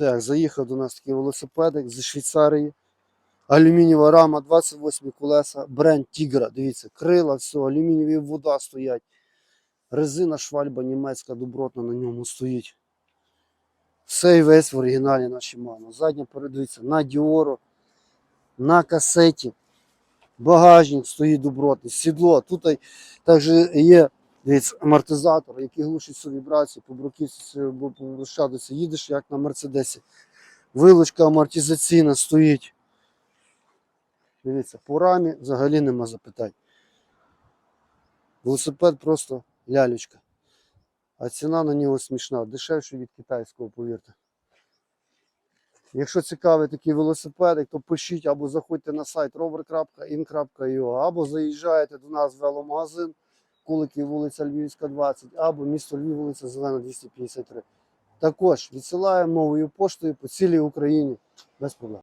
Так, заїхав до нас такий велосипедик зі Швейцарії. Алюмінієва рама, 28 колеса, бренд Тігра. Дивіться, крила, все, алюмінієві вода стоять. Резина швальба німецька добротна на ньому стоїть. Все і весь в оригіналі на Shimano. Задня передивіться на Діоро, на касеті. Багажник стоїть добротний, сідло. Тут також є дивіться, амортизатор, який глушить всю вібрацію, по бруківці по їдеш, як на Мерседесі. Вилочка амортизаційна стоїть. Дивіться, по рамі взагалі нема запитань. Велосипед просто лялечка. А ціна на нього смішна, дешевше від китайського, повірте. Якщо цікавий такий велосипедик, то пишіть або заходьте на сайт rover.in.ua, або заїжджаєте до нас в веломагазин, Куликів, вулиця Львівська, 20, або місто Львів, вулиця Зелена, 253. Також відсилаємо новою поштою по цілій Україні без проблем.